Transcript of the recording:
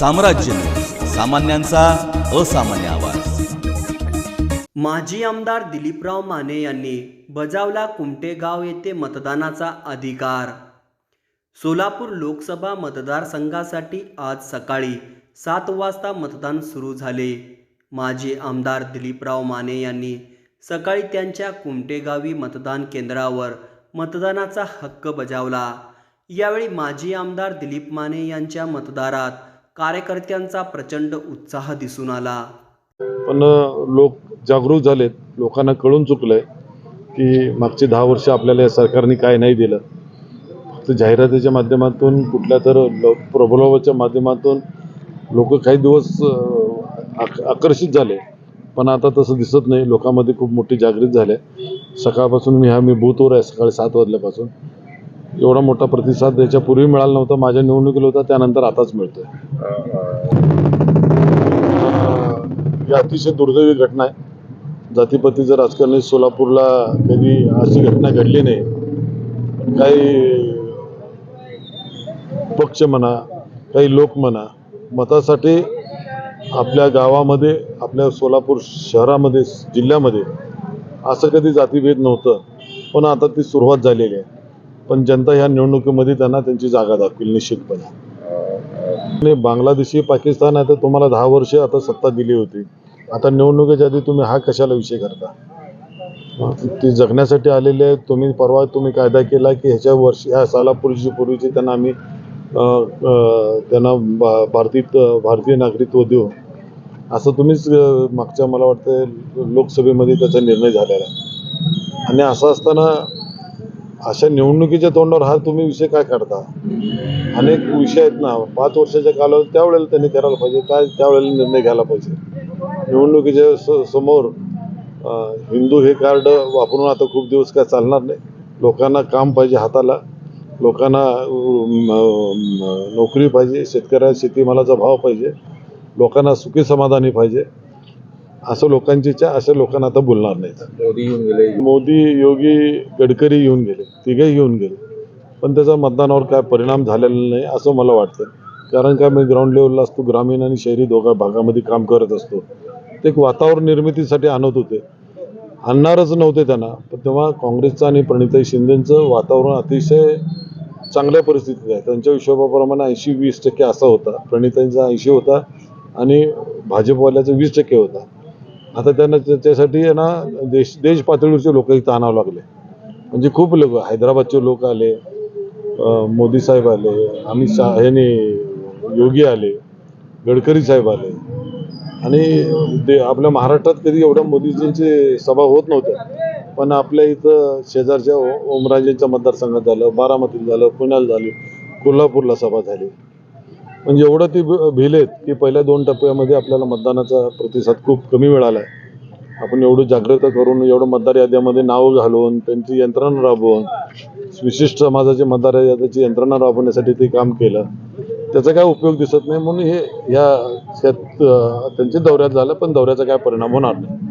साम्राज्य. सामान्यांचा असामान्य आवाज. माजी आमदार दिलीपराव माने यांनी बजावला कुमटेगाव येथे मतदानाचा अधिकार. सोलापूर लोकसभा मतदारसंघासाठी आज सकाळी सात वाजता मतदान सुरू झाले. माजी आमदार दिलीपराव माने यांनी सकाळी त्यांच्या कुमटेगावी मतदान केंद्रावर मतदानाचा हक्क बजावला. यावेळी माजी आमदार दिलीप माने यांच्या मतदारात कार्यकर्त्यांचा प्रचंड उत्साह दिसून आला. पण लोक जागरूक झालेत. लोकांना कळून चुकलंय की मागची दहा वर्ष आपल्याला या सरकारने काय नाही दिलं. फक्त जाहिरातीच्या माध्यमातून कुठल्या तर ल- माध्यमातून लोक काही दिवस आक- आकर्षित झाले. पण आता तसं दिसत नाही. लोकांमध्ये खूप मोठी जागृत झाली आहे. सकाळपासून मी हा मी बूथवर आहे. सकाळी सात वाजल्यापासून. एवढा मोठा प्रतिसाद याच्यापूर्वी मिळाला नव्हता. माझ्या निवडणुकीला होता. त्यानंतर आताच मिळतोय. ही अतिशय दुर्दैवी घटना आहे. जातीपतीचं राजकारण सोलापूरला कधी अशी घटना घडली नाही काही पक्ष म्हणा काही लोक म्हणा मतासाठी आपल्या गावामध्ये आपल्या सोलापूर शहरामध्ये जिल्ह्यामध्ये असं कधी जातीभेद नव्हतं. पण आता ती सुरुवात झालेली आहे. पण जनता ह्या निवडणुकीमध्ये त्यांना त्यांची जागा दाखवेल निश्चितपणे. आणि बांगलादेशी पाकिस्तान आहे तर तुम्हाला दहा वर्ष आता सत्ता दिली होती. आता निवडणुकीच्या आधी तुम्ही हा कशाला विषय करता? ते जगण्यासाठी आलेले आहेत तुम्ही परवा तुम्ही कायदा केला की ह्याच्या वर्ष ह्या सालापूर्वीची पूर्वीची त्यांना आम्ही त्यांना भारतीत भारतीय नागरिकत्व देऊ. असं तुम्हीच मागच्या मला वाटतं लोकसभेमध्ये त्याचा निर्णय झालेला आहे. आणि असं असताना अशा निवडणुकीच्या तोंडावर हा तुम्ही विषय काय काढता? अनेक विषय आहेत ना. पाच वर्षाच्या कालावधी त्यावेळेला त्यांनी करायला पाहिजे. काय त्यावेळेला निर्णय घ्यायला पाहिजे. निवडणुकीच्या स समोर हिंदू हे कार्ड वापरून आता खूप दिवस काय चालणार नाही. लोकांना काम पाहिजे हाताला. लोकांना नोकरी पाहिजे. शेतकऱ्याला शेतीमालाचा भाव पाहिजे. लोकांना सुखी समाधानी पाहिजे. असं लोकांची इच्छा अशा लोकांना आता बोलणार नाहीत. मोदी येऊन गेले. मोदी योगी गडकरी येऊन गेले. तिघेही येऊन गेले. पण त्याचा मतदानावर काय परिणाम झालेला नाही असं मला वाटतं. कारण काय मी ग्राउंड लेवलला असतो ग्रामीण आणि शहरी दोघा भागामध्ये काम करत असतो. ते एक वातावरण निर्मितीसाठी आणत होते. आणणारच नव्हते त्यांना. पण तेव्हा काँग्रेसचं आणि प्रणिताई शिंदेचं वातावरण अतिशय चांगल्या परिस्थितीत आहे. त्यांच्या हिशोबाप्रमाणे ऐंशी वीस टक्के असा होता. प्रणिताईंचा ऐंशी होता आणि भाजपवाल्याचा वीस टक्के होता. आता त्यांना त्याच्यासाठी आहे ना देश देश पातळीवरचे लोक इथं आणावं लागले. म्हणजे खूप लोक हैदराबादचे लोक आले मोदी साहेब आले अमित शहा यांनी योगी आले गडकरी साहेब आले. आणि ते आपल्या महाराष्ट्रात कधी एवढ्या मोदीजींची सभा होत नव्हत्या. पण आपल्या इथं शेजारच्या ओमराजेंच्या मतदारसंघात झालं बारामतीला झालं पुण्याला झाली कोल्हापूरला सभा झाली. म्हणजे एवढं ती भ- भिलेत की पहिल्या दोन टप्प्यामध्ये आपल्याला मतदानाचा प्रतिसाद खूप कमी मिळाला आहे आपण एवढं जागृत करून एवढं मतदार याद्यामध्ये नावं घालून त्यांची यंत्रणा राबवून विशिष्ट समाजाचे मतदार याद्याची यंत्रणा राबवण्यासाठी ते काम केलं. त्याचा काय उपयोग दिसत नाही म्हणून हे या शेत त्यांच्या दौऱ्यात झालं पण दौऱ्याचा काय परिणाम होणार नाही.